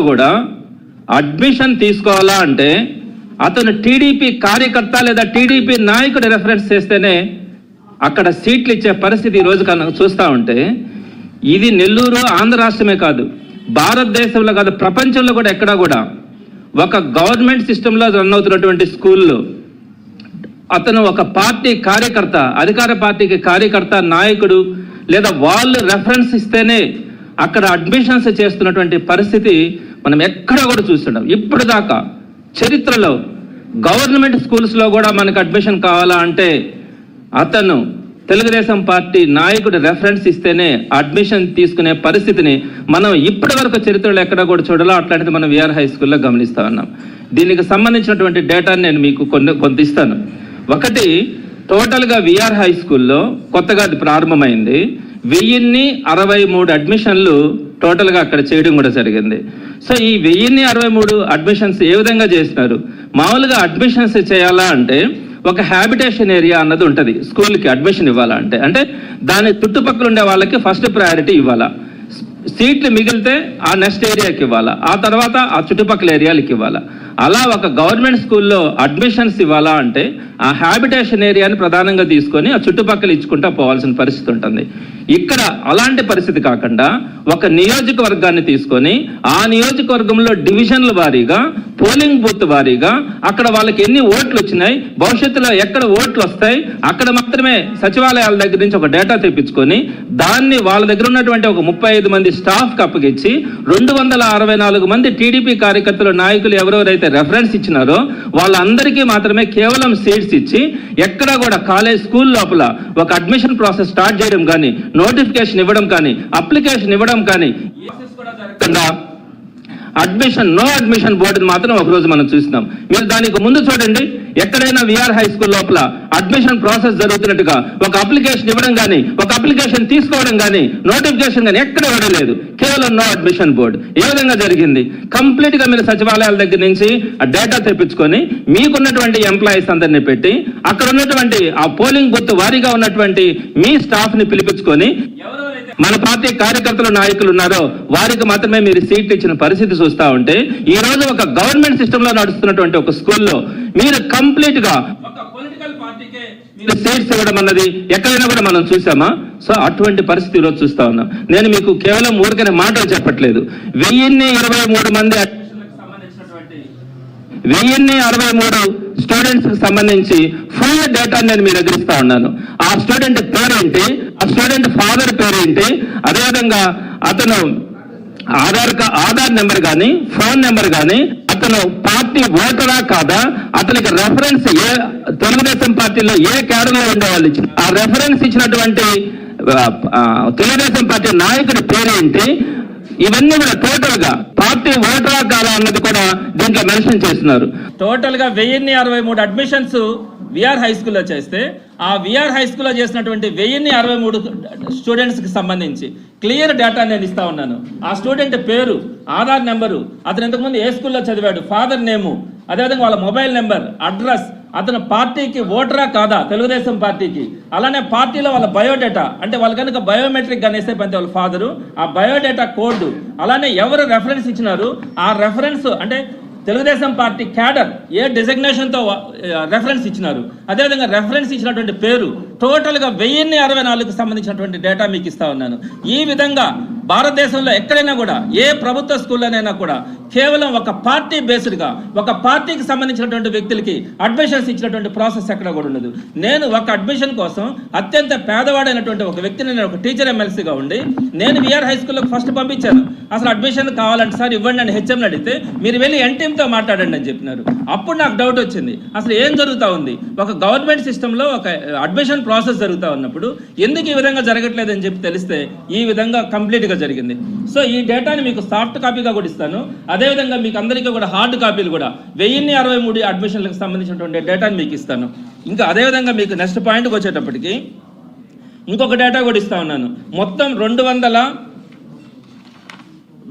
కూడా అడ్మిషన్ తీసుకోవాలా అంటే అతను టీడీపీ కార్యకర్త లేదా టీడీపీ నాయకుడు రెఫరెన్స్ చేస్తేనే అక్కడ సీట్లు ఇచ్చే పరిస్థితి ఈ రోజు చూస్తూ ఉంటే ఇది నెల్లూరు ఆంధ్ర రాష్ట్రమే కాదు భారతదేశంలో కాదు ప్రపంచంలో కూడా ఎక్కడా కూడా ఒక గవర్నమెంట్ సిస్టంలో రన్ అవుతున్నటువంటి స్కూల్లో అతను ఒక పార్టీ కార్యకర్త అధికార పార్టీకి కార్యకర్త నాయకుడు లేదా వాళ్ళు రెఫరెన్స్ ఇస్తేనే అక్కడ అడ్మిషన్స్ చేస్తున్నటువంటి పరిస్థితి మనం ఎక్కడ కూడా చూస్తున్నాం ఇప్పుడు దాకా చరిత్రలో గవర్నమెంట్ స్కూల్స్లో కూడా మనకు అడ్మిషన్ కావాలా అంటే అతను తెలుగుదేశం పార్టీ నాయకుడు రెఫరెన్స్ ఇస్తేనే అడ్మిషన్ తీసుకునే పరిస్థితిని మనం ఇప్పటి వరకు చరిత్రలో ఎక్కడ కూడా చూడాలో. అట్లాంటిది మనం విఆర్ హై స్కూల్లో గమనిస్తూ ఉన్నాం. దీనికి సంబంధించినటువంటి డేటాని నేను మీకు కొన్ని కొంత ఇస్తాను. ఒకటి టోటల్గా విఆర్ హై స్కూల్లో కొత్తగా అది ప్రారంభమైంది. వెయ్యిన్ని అరవై మూడు అడ్మిషన్లు టోటల్గా అక్కడ చేయడం కూడా జరిగింది. సో ఈ వెయ్యిన్ని అరవై మూడు అడ్మిషన్స్ ఏ విధంగా చేసినారు? మామూలుగా అడ్మిషన్స్ చేయాలా అంటే ఒక హ్యాబిటేషన్ ఏరియా అన్నది ఉంటుంది. స్కూల్కి అడ్మిషన్ ఇవ్వాలా అంటే? అంటే దాని చుట్టుపక్కల ఉండే వాళ్ళకి ఫస్ట్ ప్రయారిటీ ఇవ్వాలా? సీట్లు మిగిలితే ఆ నెక్స్ట్ ఏరియాకి ఇవ్వాలా? ఆ తర్వాత ఆ చుట్టుపక్కల ఏరియాలకి ఇవ్వాలా? అలా ఒక గవర్నమెంట్ స్కూల్లో అడ్మిషన్స్ ఇవ్వాలా అంటే ఆ హ్యాబిటేషన్ ఏరియాని ప్రధానంగా తీసుకొని ఆ చుట్టుపక్కల ఇచ్చుకుంటా పోవాల్సిన పరిస్థితి ఉంటుంది. ఇక్కడ అలాంటి పరిస్థితి కాకుండా ఒక నియోజకవర్గాన్ని తీసుకొని ఆ నియోజకవర్గంలో డివిజన్ల వారీగా పోలింగ్ బూత్ వారీగా అక్కడ వాళ్ళకి ఎన్ని ఓట్లు వచ్చినాయి భవిష్యత్తులో ఎక్కడ ఓట్లు వస్తాయి అక్కడ మాత్రమే సచివాలయాల దగ్గర నుంచి ఒక డేటా తెప్పించుకొని దాన్ని వాళ్ళ దగ్గర ఉన్నటువంటి ఒక ముప్పై ఐదు మంది స్టాఫ్కి అప్పగించి రెండు వందల అరవై నాలుగు మంది టీడీపీ కార్యకర్తలు నాయకులు ఎవరెవరైతే రెఫరెన్స్ ఇచ్చినారో వాళ్ళందరికీ మాత్రమే కేవలం సీట్స్ ఇచ్చి ఎక్కడ కూడా కాలేజ్ స్కూల్ లోపల ఒక అడ్మిషన్ ప్రాసెస్ స్టార్ట్ చేయడం కానీ నోటిఫికేషన్ ఇవ్వడం కానీ అప్లికేషన్ ఇవ్వడం కానీ అడ్మిషన్ నో అడ్మిషన్ బోర్డుని మాత్రం ఒకరోజు మనం చూస్తున్నాం మీరు దానికి ముందు చూడండి. ఎక్కడైనా విఆర్ హై స్కూల్ లోపల అడ్మిషన్ ప్రాసెస్ జరుగుతున్నట్టుగా ఒక అప్లికేషన్ ఇవ్వడం కానీ ఒక అప్లికేషన్ తీసుకోవడం కానీ నోటిఫికేషన్ కానీ ఎక్కడ ఇవ్వడలేదు కేవలం నో అడ్మిషన్ బోర్డు ఏ విధంగా జరిగింది? కంప్లీట్గా మీరు సచివాలయాల దగ్గర నుంచి ఆ డేటా తెప్పించుకొని మీకున్నటువంటి ఎంప్లాయీస్ అందరినీ పెట్టి అక్కడ ఉన్నటువంటి ఆ పోలింగ్ బూత్ వారీగా ఉన్నటువంటి మీ స్టాఫ్ని పిలిపించుకొని మన పార్టీ కార్యకర్తలు నాయకులు ఉన్నారో వారికి మాత్రమే మీరు సీట్లు ఇచ్చిన పరిస్థితి చూస్తా ఉంటే ఈ రోజు ఒక గవర్నమెంట్ సిస్టమ్లో నడుస్తున్నటువంటి ఒక స్కూల్లో మీరు కంప్లీట్గా ఒక పొలిటికల్ పార్టీకే మీరు సీట్స్ ఇవ్వడం అన్నది ఎక్కడైనా కూడా మనం చూసామా? సో అటువంటి పరిస్థితి ఈరోజు చూస్తా ఉన్నాం. నేను మీకు కేవలం ఊరికనే మాటలు చెప్పట్లేదు. వెయ్యిన్ని ఇరవై మూడు మంది వెయ్యిన్ని అరవై మూడు స్టూడెంట్స్కి సంబంధించి ఫుల్ డేటా నేను మీ దగ్గర ఇస్తా ఉన్నాను. ఆ స్టూడెంట్ పేరేంటి? ఆ స్టూడెంట్ ఫాదర్ పేరేంటి? అదేవిధంగా అతను ఆధార్ కా- ఆధార్ నెంబర్ కానీ ఫోన్ నెంబర్ కానీ అతను పార్టీ ఓటరా కాదా? అతనికి రెఫరెన్స్ ఏ తెలుగుదేశం పార్టీలో ఏ క్యాడర్లో ఉండేవాళ్ళు ఆ రెఫరెన్స్ ఇచ్చినటువంటి తెలుగుదేశం పార్టీ నాయకుడి పేరేంటి? ఇవన్నీ కూడా టోటల్గా పార్టీ ఓటరా కాదా అన్నది కూడా దీంట్లో మెన్షన్ చేస్తున్నారు. టోటల్గా వెయ్యిన్ని అరవై మూడు అడ్మిషన్స్ విఆర్ హై స్కూల్లో చేస్తే ఆ విఆర్ హై స్కూల్లో చేసినటువంటి వెయ్యిన్ని అరవై మూడు స్టూడెంట్స్కి సంబంధించి క్లియర్ డేటా నేను ఇస్తా ఉన్నాను. ఆ స్టూడెంట్ పేరు ఆధార్ నెంబరు అతను ఇంతకుముందు ఏ స్కూల్లో చదివాడు ఫాదర్ నేము అదేవిధంగా వాళ్ళ మొబైల్ నెంబర్ అడ్రస్ అతను పార్టీకి ఓటరా కాదా? తెలుగుదేశం పార్టీకి. అలానే పార్టీలో వాళ్ళ బయోడేటా. అంటే వాళ్ళ కనుక బయోమెట్రిక్ కానీ పంతే వాళ్ళ ఫాదరు. ఆ బయోడేటా కోడ్ అలానే ఎవరు రెఫరెన్స్ ఇచ్చినారు? ఆ రెఫరెన్స్ అంటే తెలుగుదేశం పార్టీ క్యాడర్ ఏ డిజగ్నేషన్తో రెఫరెన్స్ ఇచ్చినారు? అదేవిధంగా రెఫరెన్స్ ఇచ్చినటువంటి పేరు టోటల్గా వెయ్యిన్ని అరవై నాలుగుకి సంబంధించినటువంటి డేటా మీకు ఇస్తా ఉన్నాను. ఈ విధంగా భారతదేశంలో ఎక్కడైనా కూడా ఏ ప్రభుత్వ స్కూల్లోనైనా కూడా కేవలం ఒక పార్టీ బేస్డ్గా ఒక పార్టీకి సంబంధించినటువంటి వ్యక్తులకి అడ్మిషన్స్ ఇచ్చినటువంటి ప్రాసెస్ ఎక్కడ కూడా ఉండదు. నేను ఒక అడ్మిషన్ కోసం అత్యంత పేదవాడైనటువంటి ఒక వ్యక్తిని నేను ఒక టీచర్ ఎమ్మెల్సీగా ఉండి నేను విఆర్ హై స్కూల్లో ఫస్ట్ పంపించాను. అసలు అడ్మిషన్ కావాలంటే సార్ ఇవ్వండి అని హెచ్ఎంని అడిగితే మీరు వెళ్ళి ఎన్టీఎంతో మాట్లాడండి అని చెప్పినారు. అప్పుడు నాకు డౌట్ వచ్చింది. అసలు ఏం జరుగుతూ ఉంది? ఒక గవర్నమెంట్ సిస్టంలో ఒక అడ్మిషన్ ప్రాసెస్ జరుగుతూ ఉన్నప్పుడు ఎందుకు ఈ విధంగా జరగట్లేదని చెప్పి తెలిస్తే ఈ విధంగా కంప్లీట్గా జరిగింది. సో ఈ డేటాని మీకు సాఫ్ట్ కాపీగా కూడా ఇస్తాను. అదేవిధంగా మీకు అందరికీ కూడా హార్డ్ కాపీలు కూడా వెయ్యిన్ని అరవై మూడు అడ్మిషన్లకు సంబంధించినటువంటి డేటాని మీకు ఇస్తాను. ఇంకా అదేవిధంగా మీకు నెక్స్ట్ పాయింట్కి వచ్చేటప్పటికి ఇంకొక డేటా కూడా ఇస్తా ఉన్నాను. మొత్తం రెండు వందల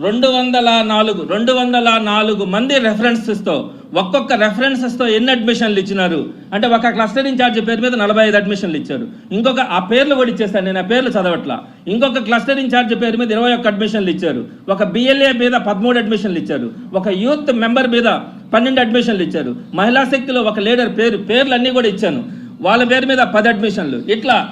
రెండు వందల నాలుగు రెండు వందల నాలుగు మంది రెఫరెన్సెస్తో ఒక్కొక్క రెఫరెన్సెస్తో ఎన్ని అడ్మిషన్లు ఇచ్చినారు? అంటే ఒక క్లస్టర్ ఇన్ఛార్జ్ పేరు మీద నలభై ఐదు అడ్మిషన్లు ఇచ్చారు. ఇంకొక ఆ పేర్లు కూడా ఇచ్చేస్తాను నేను ఆ పేర్లు చదవట్లా. ఇంకొక క్లస్టర్ ఇన్ఛార్జ్ పేరు మీద ఇరవై ఒక్క అడ్మిషన్లు ఇచ్చారు. ఒక బిఎల్ఏ మీద పదమూడు అడ్మిషన్లు ఇచ్చారు. ఒక యూత్ మెంబర్ మీద పన్నెండు అడ్మిషన్లు ఇచ్చారు. మహిళా శక్తిలో ఒక లీడర్ పేరు పేర్లు అన్నీ కూడా ఇచ్చాను. వాళ్ళ పేరు మీద పది అడ్మిషన్లు ఇట్లా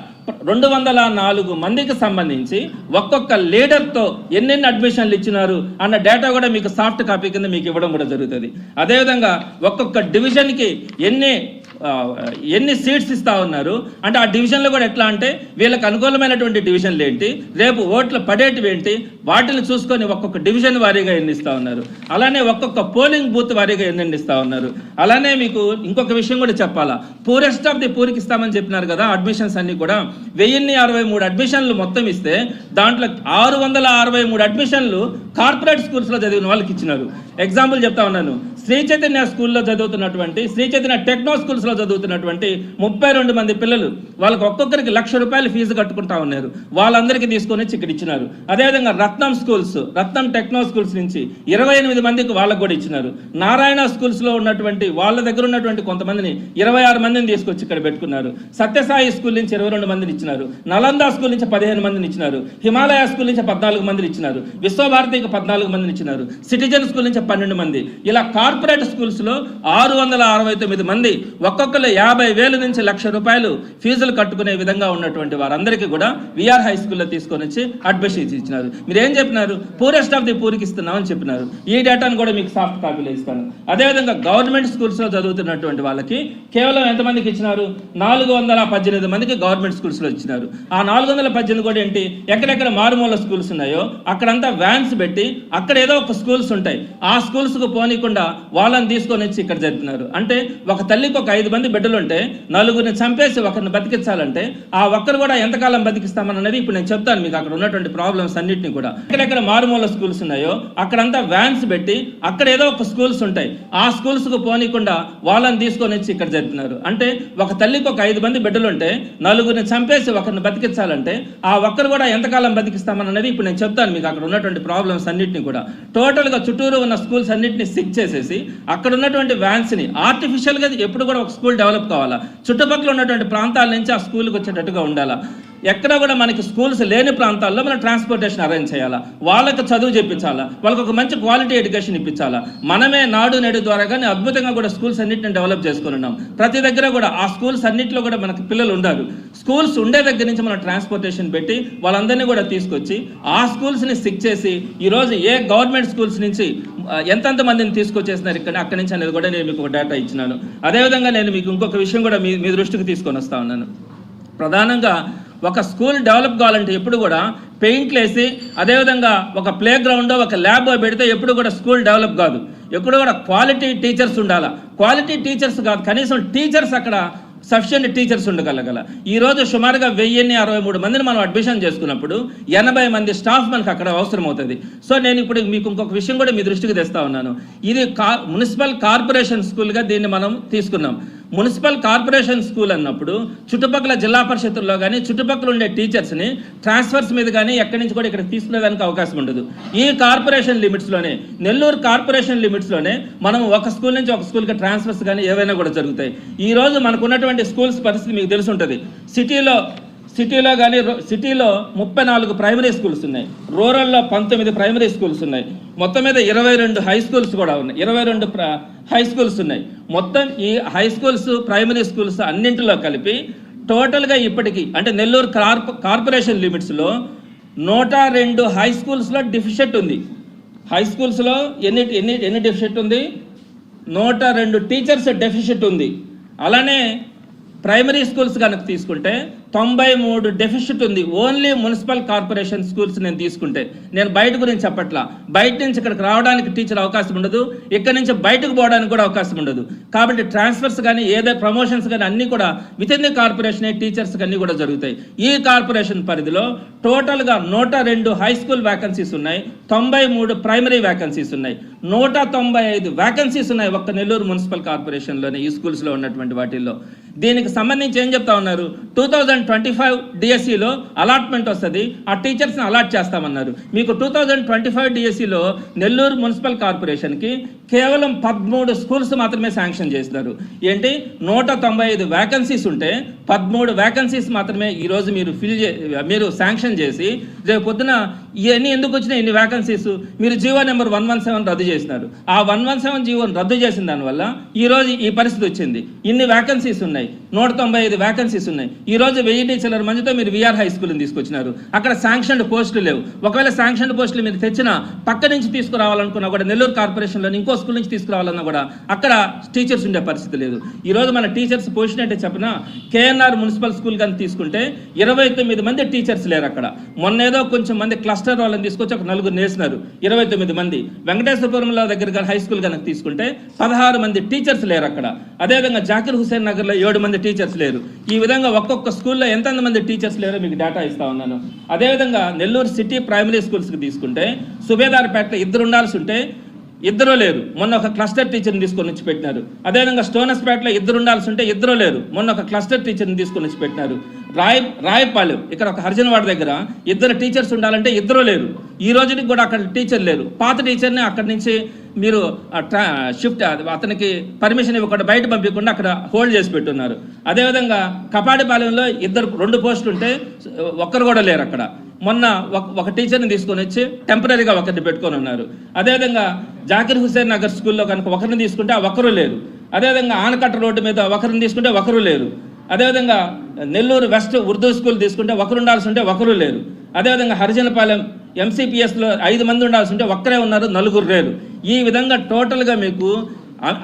రెండు వందల నాలుగు మందికి సంబంధించి ఒక్కొక్క లీడర్తో ఎన్నెన్ని అడ్మిషన్లు ఇచ్చినారు అన్న డేటా కూడా మీకు సాఫ్ట్ కాపీ కింద మీకు ఇవ్వడం కూడా జరుగుతుంది. అదేవిధంగా ఒక్కొక్క డివిజన్కి ఎన్ని ఎన్ని సీట్స్ ఇస్తా ఉన్నారు? అంటే ఆ డివిజన్లు కూడా ఎట్లా అంటే వీళ్ళకి అనుకూలమైనటువంటి డివిజన్లు ఏంటి? రేపు ఓట్లు పడేటివి ఏంటి? వాటిని చూసుకొని ఒక్కొక్క డివిజన్ వారీగా ఎన్నిస్తా ఉన్నారు? అలానే ఒక్కొక్క పోలింగ్ బూత్ వారీగా ఎన్ని ఉన్నారు? అలానే మీకు ఇంకొక విషయం కూడా చెప్పాలా. పూరెస్ట్ ఆఫ్ ది పూర్కి ఇస్తామని చెప్పినారు కదా అడ్మిషన్స్ అన్ని కూడా. వెయ్యిన్ని అరవై మూడు అడ్మిషన్లు మొత్తం ఇస్తే దాంట్లో ఆరు వందల అరవై మూడు అడ్మిషన్లు కార్పొరేట్ స్కూల్స్లో చదివిన వాళ్ళకి ఇచ్చినారు. ఎగ్జాంపుల్ చెప్తా ఉన్నాను. శ్రీ చైతన్య స్కూల్లో చదువుతున్నటువంటి శ్రీ చైతన్య టెక్నో స్కూల్స్లో చదువుతున్నటువంటి ముప్పై రెండు మంది పిల్లలు వాళ్ళకి ఒక్కొక్కరికి లక్ష రూపాయలు ఫీజు కట్టుకుంటా ఉన్నారు. వాళ్ళందరికీ తీసుకొని వచ్చి ఇక్కడ ఇచ్చినారు. అదేవిధంగా Ratnam schools Ratnam techno schools నుంచి ఇరవై ఎనిమిది మందికి వాళ్ళకు కూడా ఇచ్చినారు. నారాయణ స్కూల్స్లో ఉన్నటువంటి వాళ్ళ దగ్గర ఉన్నటువంటి కొంతమందిని ఇరవై ఆరు మందిని తీసుకొచ్చి ఇక్కడ పెట్టుకున్నారు. సత్యసాయి స్కూల్ నుంచి ఇరవై రెండు మందిని ఇచ్చినారు. నలంద స్కూల్ నుంచి పదిహేను మందిని ఇచ్చినారు. హిమాలయ స్కూల్ నుంచి పద్నాలుగు మందిని ఇచ్చినారు. విశ్వభారతికి పద్నాలుగు మందిని ఇచ్చినారు. సిటిజన్ స్కూల్ నుంచి పన్నెండు మంది. ఇలా కార్ కార్పొరేట్ స్కూల్స్లో ఆరు వందల అరవై తొమ్మిది మంది ఒక్కొక్కరు యాభై వేల నుంచి లక్ష రూపాయలు ఫీజులు కట్టుకునే విధంగా ఉన్నటువంటి వారందరికీ కూడా విఆర్ హై స్కూల్లో తీసుకొని వచ్చి అడ్మిషన్ ఇచ్చినారు. మీరు ఏం చెప్పినారు పూరెస్ట్ ఆఫ్ ది పూరికి ఇస్తున్నామని చెప్పినారు. ఈ డేటాను కూడా మీకు సాఫ్ట్ కాపీలో ఇస్తాను. అదేవిధంగా గవర్నమెంట్ స్కూల్స్లో చదువుతున్నటువంటి వాళ్ళకి కేవలం ఎంతమందికి ఇచ్చినారు? నాలుగు వందల పద్దెనిమిది మందికి గవర్నమెంట్ స్కూల్స్లో ఇచ్చినారు. ఆ నాలుగు వందల పద్దెనిమిది కూడా ఏంటి? ఎక్కడెక్కడ మారుమూల స్కూల్స్ ఉన్నాయో అక్కడంతా వ్యాన్స్ పెట్టి అక్కడ ఏదో ఒక స్కూల్స్ ఉంటాయి. ఆ స్కూల్స్కు పోనీకుండా వాళ్ళని తీసుకొని వచ్చి ఇక్కడ జరుపుతున్నారు అంటే ఒక తల్లికి ఒక ఐదు మంది బిడ్డలు ఉంటే నలుగురిని చంపేసి ఒకరిని బతికించాలంటే ఆ ఒక్కరు కూడా ఎంతకాలం బతికిస్తామన్నది ఇప్పుడు నేను చెప్తాను మీకు. అక్కడ ఉన్నటువంటి ప్రాబ్లమ్స్ అన్నింటినీ కూడా. ఎక్కడెక్కడ మారుమూల స్కూల్స్ ఉన్నాయో అక్కడంతా వ్యాన్స్ పెట్టి అక్కడ ఏదో ఒక స్కూల్స్ ఉంటాయి. ఆ స్కూల్స్కు పోనీకుండా వాళ్ళని తీసుకొని వచ్చి ఇక్కడ జరుపుతున్నారు అంటే ఒక తల్లికి ఒక ఐదు మంది బిడ్డలు ఉంటే నలుగురిని చంపేసి ఒకరిని బతికించాలంటే ఆ ఒక్కరు కూడా ఎంతకాలం బతికిస్తామన్నది ఇప్పుడు నేను చెప్తాను మీకు. అక్కడ ఉన్నటువంటి ప్రాబ్లమ్స్ అన్నిటిని కూడా. టోటల్గా చుట్టూరు ఉన్న స్కూల్స్ అన్నిటిని సిక్ చేసేసి అక్కడ ఉన్నటువంటి వ్యాన్స్ని ఎప్పుడు కూడా ఒక స్కూల్ డెవలప్ కావాలా? చుట్టుపక్కల ఉన్నటువంటి ప్రాంతాల నుంచి ఆ స్కూల్కి వచ్చేటట్టుగా ఉండాలా? ఎక్కడ కూడా మనకి స్కూల్స్ లేని ప్రాంతాల్లో మనం ట్రాన్స్పోర్టేషన్ అరేంజ్ చేయాలా? వాళ్ళకి చదువు చెప్పించాలా? వాళ్ళకి ఒక మంచి క్వాలిటీ ఎడ్యుకేషన్ ఇప్పించాలా? మనమే నాడు నేడు ద్వారా కానీ అద్భుతంగా కూడా స్కూల్స్ అన్నిటిని డెవలప్ చేసుకుని ఉన్నాం. ప్రతి దగ్గర కూడా ఆ స్కూల్స్ అన్నింటిలో కూడా మనకి పిల్లలు ఉండాలి స్కూల్స్ ఉండే దగ్గర నుంచి మనం ట్రాన్స్పోర్టేషన్ పెట్టి వాళ్ళందరినీ కూడా తీసుకొచ్చి ఆ స్కూల్స్ని సిక్ చేసి ఈరోజు ఏ గవర్నమెంట్ స్కూల్స్ నుంచి ఎంతంత ఎంతెంత మందిని తీసుకొచ్చేసినారు ఇక్కడ అక్కడి నుంచి అనేది కూడా నేను మీకు ఒక డేటా ఇచ్చినాను. అదేవిధంగా నేను మీకు ఇంకొక విషయం కూడా మీ మీ దృష్టికి తీసుకొని వస్తా ఉన్నాను. ప్రధానంగా ఒక స్కూల్ డెవలప్ కావాలంటే ఎప్పుడు కూడా పెయింట్లు వేసి అదేవిధంగా ఒక ప్లే గ్రౌండ్ ఒక ల్యాబ్ పెడితే ఎప్పుడు కూడా స్కూల్ డెవలప్ కాదు. ఎప్పుడు కూడా క్వాలిటీ టీచర్స్ ఉండాలా. క్వాలిటీ టీచర్స్ కాదు కనీసం టీచర్స్ అక్కడ సఫిషియెంట్ టీచర్స్ ఉండగలగల. ఈరోజు సుమారుగా వెయ్యిన్ని అరవై మూడు మందిని మనం అడ్మిషన్ చేసుకున్నప్పుడు ఎనభై మంది స్టాఫ్ మనకు అక్కడ అవసరం అవుతుంది సో నేను ఇప్పుడు మీకు ఇంకొక విషయం కూడా మీ దృష్టికి తెస్తా ఉన్నాను. ఇది కా మున్సిపల్ కార్పొరేషన్ స్కూల్గా దీన్ని మనం తీసుకున్నాం. మున్సిపల్ కార్పొరేషన్ స్కూల్ అన్నప్పుడు చుట్టుపక్కల జిల్లా పరిషత్తుల్లో కానీ చుట్టుపక్కల ఉండే టీచర్స్ని ట్రాన్స్ఫర్స్ మీద కానీ ఎక్కడి నుంచి కూడా ఇక్కడ తీసుకునేదానికి అవకాశం ఉండదు. ఈ కార్పొరేషన్ లిమిట్స్లోనే నెల్లూరు కార్పొరేషన్ లిమిట్స్లోనే మనం ఒక స్కూల్ నుంచి ఒక స్కూల్కి ట్రాన్స్ఫర్స్ కానీ ఏవైనా కూడా జరుగుతాయి. ఈ రోజు మనకు ఉన్నటువంటి స్కూల్స్ పరిస్థితి మీకు తెలిసి ఉంటుంది. సిటీలో సిటీలో కానీ సిటీలో ముప్పై నాలుగు ప్రైమరీ స్కూల్స్ ఉన్నాయి. రూరల్లో పంతొమ్మిది ప్రైమరీ స్కూల్స్ ఉన్నాయి. మొత్తం మీద ఇరవై రెండు హై స్కూల్స్ కూడా ఉన్నాయి. ఇరవై రెండు హై స్కూల్స్ ఉన్నాయి. మొత్తం ఈ హై స్కూల్స్ ప్రైమరీ స్కూల్స్ అన్నింటిలో కలిపి టోటల్గా ఇప్పటికీ అంటే నెల్లూరు కార్ప కార్పొరేషన్ లిమిట్స్లో నూట రెండు హై స్కూల్స్లో డిఫిషెట్ ఉంది. హై స్కూల్స్లో ఎన్ని ఎన్ని ఎన్ని డెఫిషిట్ ఉంది? నూట రెండు టీచర్స్ డెఫిషిట్ ఉంది. అలానే ప్రైమరీ స్కూల్స్ కనుక తీసుకుంటే తొంభై మూడు డెఫిషిట్ ఉంది. ఓన్లీ మున్సిపల్ కార్పొరేషన్ స్కూల్స్ నేను తీసుకుంటే. నేను బయట గురించి చెప్పట్లా. బయట నుంచి ఇక్కడికి రావడానికి టీచర్ అవకాశం ఉండదు. ఇక్కడ నుంచి బయటకు పోవడానికి కూడా అవకాశం ఉండదు. కాబట్టి ట్రాన్స్ఫర్స్ కానీ ఏదో ప్రమోషన్స్ కానీ అన్నీ కూడా with in the corporation teachers అన్నీ కూడా జరుగుతాయి. ఈ కార్పొరేషన్ పరిధిలో టోటల్గా నూట రెండు హై స్కూల్ వ్యాకన్సీస్ ఉన్నాయి. తొంభై మూడు ప్రైమరీ వ్యాకన్సీస్ ఉన్నాయి. నూట తొంభై ఐదు వ్యాకన్సీస్ ఉన్నాయి ఒక్క నెల్లూరు మున్సిపల్ కార్పొరేషన్లోనే ఈ స్కూల్స్లో ఉన్నటువంటి వాటిల్లో. దీనికి సంబంధించి ఏం చెప్తా ఉన్నారు? టూ థౌజండ్ ట్వంటీ ఫైవ్ డిఎస్సిలో అలాట్మెంట్ వస్తుంది. ఆ టీచర్స్ని అలాట్ చేస్తామన్నారు. మీకు టూ థౌజండ్ ట్వంటీ ఫైవ్ డిఎస్సిలో నెల్లూరు మున్సిపల్ కార్పొరేషన్కి కేవలం పదమూడు స్కూల్స్ మాత్రమే శాంక్షన్ చేస్తున్నారు. ఏంటి? నూట తొంభై ఐదు వ్యాకెన్సీస్ ఉంటే పదమూడు వ్యాకెన్సీస్ మాత్రమే ఈరోజు మీరు ఫిల్ చే మీరు శాంక్షన్ చేసి రేపు పొద్దున ఇవన్నీ ఎందుకు వచ్చినాయి ఇన్ని వ్యాకెన్సీస్ మీరు GO number one one seven రద్దు చేసినారు. ఆ వన్ వన్ సెవెన్ జీవోని రద్దు చేసిన దానివల్ల ఈ రోజు ఈ పరిస్థితి వచ్చింది. ఇన్ని వ్యాకెన్సీస్ ఉన్నాయి. నూట తొంభై ఐదు వ్యాకెన్సీస్ ఉన్నాయి. ఈ రోజు వెయ్యి టీచర్ల మందితో మీరు విఆర్ హై స్కూల్ని తీసుకొచ్చినారు. అక్కడ శాంక్షన్డ్ పోస్టులు లేవు. ఒకవేళ శాంక్షన్డ్ పోస్టులు మీరు తెచ్చినా పక్క నుంచి తీసుకురావాలనుకున్నా కూడా నెల్లూరు కార్పొరేషన్లో ఇంకో స్కూల్ నుంచి తీసుకురావాలన్నా కూడా అక్కడ టీచర్స్ ఉండే పరిస్థితి లేదు. ఈ రోజు మన టీచర్స్ పొజిషన్ అంటే చెప్పిన? కేఎన్ఆర్ మున్సిపల్ స్కూల్ కానీ తీసుకుంటే ఇరవై తొమ్మిది మంది టీచర్స్ లేరు అక్కడ. మొన్న ఏదో కొంచెం మంది క్లస్టర్ వాళ్ళని తీసుకొచ్చి ఒక నలుగురు నేసినారు. ఇరవై తొమ్మిది మంది. వెంకటేశ్వరపురంలో దగ్గర కానీ హై స్కూల్ కనుక తీసుకుంటే పదహారు మంది టీచర్స్ లేరు అక్కడ. అదేవిధంగా జాకిర్ హుసేన్ నగర్లో ఏడు మంది టీచర్స్ లేరు. ఈ విధంగా ఒక్కొక్క స్కూల్ స్కూల్లో ఎంతమంది టీచర్స్ లేరో మీకు డేటా ఇస్తా ఉన్నాను. అదేవిధంగా నెల్లూరు సిటీ ప్రైమరీ స్కూల్స్కి తీసుకుంటే సుబేదార్పేట ఇద్దరు ఉండాల్సి ఉంటే ఇద్దరు లేరు. మొన్న ఒక క్లస్టర్ టీచర్ని తీసుకొని వచ్చి పెట్టినారు. అదేవిధంగా స్టోనస్పేటలో ఇద్దరు ఉండాల్సి ఉంటే ఇద్దరు లేరు. మొన్న ఒక క్లస్టర్ టీచర్ని తీసుకొని వచ్చి పెట్టినారు. రాయ్ రాయపాలెం ఇక్కడ ఒక హర్జనవాడ దగ్గర ఇద్దరు టీచర్స్ ఉండాలంటే ఇద్దరు లేరు. ఈ రోజుకి కూడా అక్కడ టీచర్ లేరు. పాత టీచర్ని అక్కడి నుంచి మీరు ట్రా షిఫ్ట్ అతనికి పర్మిషన్ ఇవ్వకుండా బయట పంపించకుండా అక్కడ హోల్డ్ చేసి పెట్టున్నారు. అదేవిధంగా కపాడిపాలెంలో ఇద్దరు రెండు పోస్టులు ఉంటే ఒక్కరు కూడా లేరు అక్కడ. మొన్న ఒక- ఒక టీచర్ని తీసుకొని వచ్చి టెంపరీగా ఒకరిని పెట్టుకొని ఉన్నారు. అదేవిధంగా జాకిర్ హుసేన్ నగర్ స్కూల్లో కనుక ఒకరిని తీసుకుంటే ఆ ఒకరు లేరు. అదేవిధంగా ఆనకట్ట రోడ్డు మీద ఒకరిని తీసుకుంటే ఒకరు లేరు. అదేవిధంగా నెల్లూరు వెస్ట్ ఉర్దూ స్కూల్ తీసుకుంటే ఒకరు ఉండాల్సి ఉంటే ఒకరు లేరు. అదేవిధంగా హరిజనపాలెం ఎంసీపీఎస్లో ఐదు మంది ఉండాల్సి ఉంటే ఒక్కరే ఉన్నారు నలుగురు లేరు. ఈ విధంగా టోటల్గా మీకు